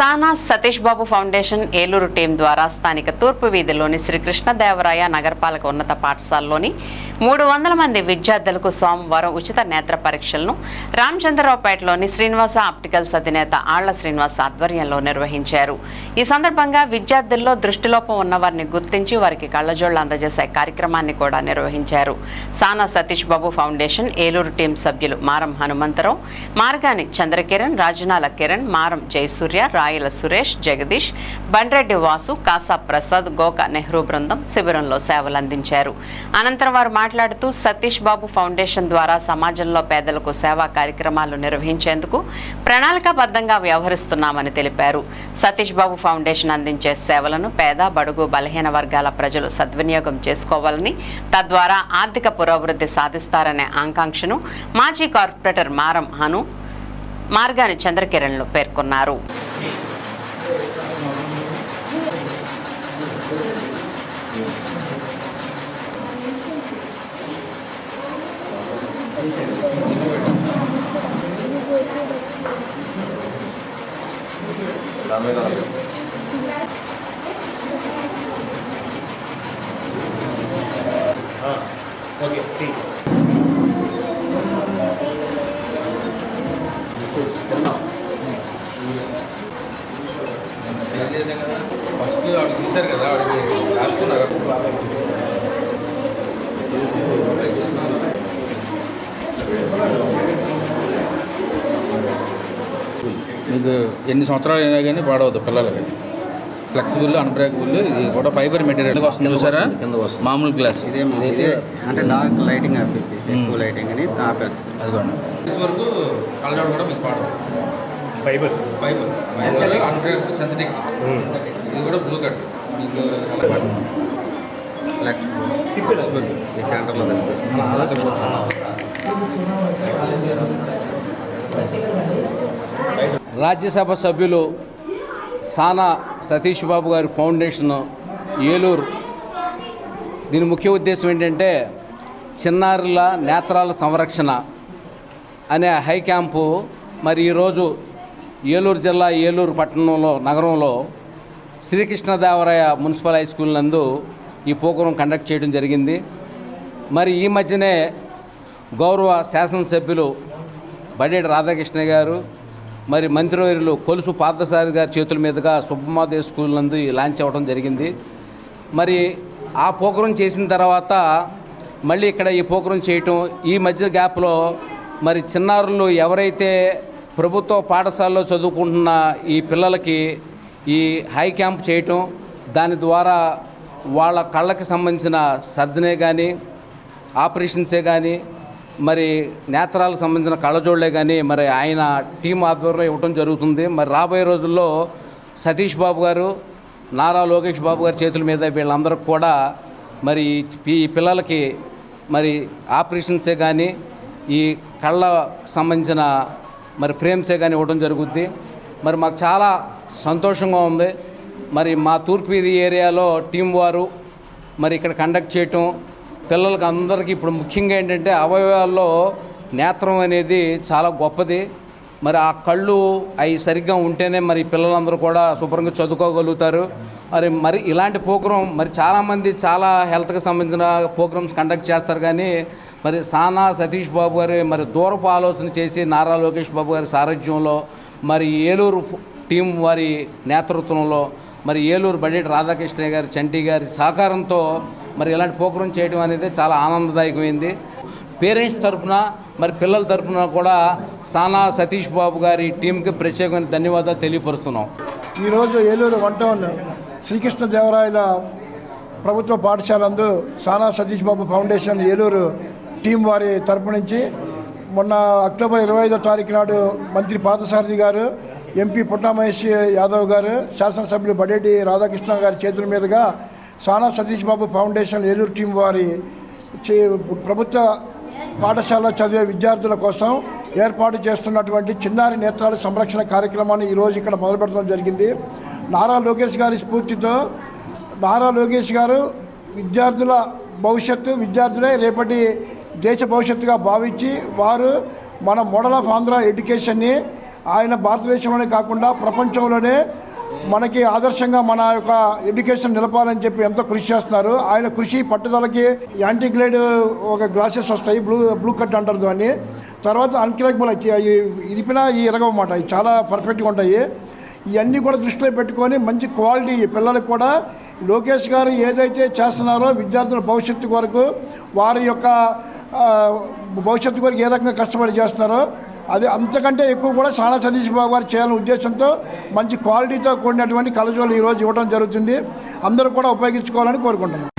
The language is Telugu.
సానా సతీష్ బాబు ఫౌండేషన్ ఏలూరు టీం ద్వారా స్థానిక తూర్పు వీధిలోని శ్రీ కృష్ణదేవరాయ నగరపాలక ఉన్నత పాఠశాలలోని మూడు వందల మంది విద్యార్థులకు సోమవారం ఉచిత నేత్ర పరీక్షలను రామచంద్రరావుపేటలోని శ్రీనివాస ఆప్టికల్స్ అధినేత ఆళ్ళ శ్రీనివాస్ ఆధ్వర్యంలో నిర్వహించారు. ఈ సందర్భంగా విద్యార్థుల్లో దృష్టిలోపం ఉన్న వారిని గుర్తించి వారికి కళ్ళజోళ్ళు అందజేసే కార్యక్రమాన్ని కూడా నిర్వహించారు. సానా సతీష్ బాబు ఫౌండేషన్ ఏలూరు టీం సభ్యులు మారం హనుమంతరావు మార్గాని చంద్రకిరణ్ రాజనాల కిరణ్ మారం జయసూర్య రాయల సురేష్ జగదీష్ బండ్రెడ్డి వాసు కాసా ప్రసాద్ గోక నెహ్రూ బృందం శిబిరంలో సేవలందించారు. అనంతరం వారు మాట్లాడుతూ సతీష్ బాబు ఫౌండేషన్ ద్వారా సమాజంలో పేదలకు సేవా కార్యక్రమాలు నిర్వహించేందుకు ప్రణాళికాబద్ధంగా వ్యవహరిస్తున్నామని తెలిపారు. సతీష్ బాబు ఫౌండేషన్ అందించే సేవలను పేద బడుగు బలహీన వర్గాల ప్రజలు సద్వినియోగం చేసుకోవాలని తద్వారా ఆర్థిక పురోభివృద్ధి సాధిస్తారనే ఆకాంక్షను మాజీ కార్పొరేటర్ మారం హను మార్గాని చంద్రకిరణ్లు పేర్కొన్నారు. దాని మీద తీశారు కదా వాడికి రాసుకున్నారు? మీకు ఎన్ని సంవత్సరాలు అయినా కానీ పాడవద్దు పిల్లలకి. ఫ్లెక్సిబుల్ అన్బ్రేకబుల్ ఇది కూడా ఫైబర్ మెటీరియల్ వస్తుంది చూసారా. మామూలు గ్లాస్ ఇదే అంటే డార్క్ లైటింగ్ ఆపిద్ది ఎక్కువ లైటింగ్ అని ఆపేస్తుంది అదిగోండి. ఇది వరకు కలజోడు కూడా మీకు పాడవు fibre fibre fibre unbreakable synthetic ఇది కూడా బ్లూ కట్ ఈ సెంటర్లో రాజ్యసభ సభ్యులు సానా సతీష్ బాబు గారి ఫౌండేషన్ ఏలూరు. దీని ముఖ్య ఉద్దేశం ఏంటంటే చిన్నారుల నేత్రాల సంరక్షణ అనే హై క్యాంపు మరి ఈరోజు ఏలూరు జిల్లా ఏలూరు పట్టణంలో నగరంలో శ్రీకృష్ణదేవరాయ మున్సిపల్ హై స్కూల్ నందు ఈ పోకరం కండక్ట్ చేయడం జరిగింది. మరి ఈ మధ్యనే గౌరవ శాసనసభ్యులు బడేటి రాధాకృష్ణ గారు మరి మంత్రివర్యులు కొలుసు పార్థసారి గారి చేతుల మీదుగా సుబ్బమాదేవి స్కూల్ నందు ఈ లాంచ్ అవ్వడం జరిగింది. మరి ఆ పోకరం చేసిన తర్వాత మళ్ళీ ఇక్కడ ఈ పోకరం చేయటం ఈ మధ్య గ్యాప్లో మరి చిన్నారులు ఎవరైతే ప్రభుత్వ పాఠశాలలో చదువుకుంటున్న ఈ పిల్లలకి ఈ హై క్యాంప్ చేయటం దాని ద్వారా వాళ్ళ కళ్ళకి సంబంధించిన సర్జనే కానీ ఆపరేషన్సే కానీ మరి నేత్రాలకు సంబంధించిన కళ్ళజోళ్ళే కానీ మరి ఆయన టీం ఆధ్వర్యంలో ఇవ్వటం జరుగుతుంది. మరి రాబోయే రోజుల్లో సతీష్ బాబు గారు నారా లోకేష్ బాబు గారి చేతుల మీద వీళ్ళందరూ కూడా మరి ఈ పిల్లలకి మరి ఆపరేషన్సే కానీ ఈ కళ్ళ సంబంధించిన మరి ఫ్రేమ్సే కానీ ఇవ్వడం జరుగుద్ది. మరి మాకు చాలా సంతోషంగా ఉంది. మరి మా తూర్పు ఇది ఏరియాలో టీం వారు మరి ఇక్కడ కండక్ట్ చేయటం పిల్లలకి అందరికీ ఇప్పుడు ముఖ్యంగా ఏంటంటే అవయవాల్లో నేత్రం అనేది చాలా గొప్పది. మరి ఆ కళ్ళు అవి సరిగ్గా ఉంటేనే మరి పిల్లలందరూ కూడా శుభ్రంగా చదువుకోగలుగుతారు. మరి మరి ఇలాంటి ప్రోగ్రాం మరి చాలామంది చాలా హెల్త్కి సంబంధించిన ప్రోగ్రామ్స్ కండక్ట్ చేస్తారు కానీ మరి సానా సతీష్ బాబు గారి మరి దూరపు ఆలోచన చేసి నారా లోకేష్ బాబు గారి సారథ్యంలో మరి ఏలూరు టీం వారి నేతృత్వంలో మరి ఏలూరు బడేటి రాధాకృష్ణ గారి చంటి గారి సహకారంతో మరి ఇలాంటి పోకరం చేయడం అనేది చాలా ఆనందదాయకమైంది. పేరెంట్స్ తరఫున మరి పిల్లల తరఫున కూడా సానా సతీష్ బాబు గారి టీంకి ప్రత్యేకమైన ధన్యవాదాలు తెలియపరుస్తున్నాం. ఈరోజు ఏలూరు వన్ టౌన్ శ్రీకృష్ణదేవరాయల ప్రభుత్వ పాఠశాలందు సానా సతీష్ బాబు ఫౌండేషన్ ఏలూరు టీం వారి తరపు నుంచి మొన్న అక్టోబర్ ఇరవై ఐదో తారీఖు నాడు మంత్రి పార్థసారథి గారు ఎంపీ పుట్టామహేష్ యాదవ్ గారు శాసనసభ్యులు బడేటి రాధాకృష్ణ గారి చేతుల మీదుగా సానా సతీష్ బాబు ఫౌండేషన్ ఏలూరు టీం వారి చే- ప్రభుత్వ పాఠశాలలో చదివే విద్యార్థుల కోసం ఏర్పాటు చేస్తున్నటువంటి చిన్నారి నేత్రాల సంరక్షణ కార్యక్రమాన్ని ఈరోజు ఇక్కడ మొదలు పెట్టడం జరిగింది. నారా లోకేష్ గారి స్ఫూర్తితో నారా లోకేష్ గారు విద్యార్థుల భవిష్యత్తు విద్యార్థులే రేపటి దేశ భవిష్యత్తుగా భావించి వారు మన మోడల్ ఆఫ్ ఆంధ్ర ఎడ్యుకేషన్ని ఆయన భారతదేశంలోనే కాకుండా ప్రపంచంలోనే మనకి ఆదర్శంగా మన యొక్క ఎడ్యుకేషన్ నిలపాలని చెప్పి ఎంతో కృషి చేస్తున్నారు. ఆయన కృషి పట్టుదలకి యాంటీ గ్లేడ్ ఒక గ్లాసెస్ వస్తాయి బ్లూ బ్లూ కట్ అంటారు దాన్ని. తర్వాత అన్క్రాకబుల్ వచ్చి ఇరిపినా ఈ ఇరగమాట ఇవి చాలా పర్ఫెక్ట్గా ఉంటాయి. ఇవన్నీ కూడా దృష్టిలో పెట్టుకొని మంచి క్వాలిటీ పిల్లలకు కూడా లోకేష్ గారు ఏదైతే చేస్తున్నారో విద్యార్థుల భవిష్యత్తు కొరకు వారి యొక్క భవిష్యత్తు కొరకు ఏ రకంగా కష్టపడి చేస్తున్నారో అది అంతకంటే ఎక్కువ కూడా సానా సతీష్ బాబు గారు చేయాలనే ఉద్దేశంతో మంచి క్వాలిటీతో కూడినటువంటి కలజోలు ఈరోజు ఇవ్వడం జరుగుతుంది. అందరూ కూడా ఉపయోగించుకోవాలని కోరుకుంటున్నాం.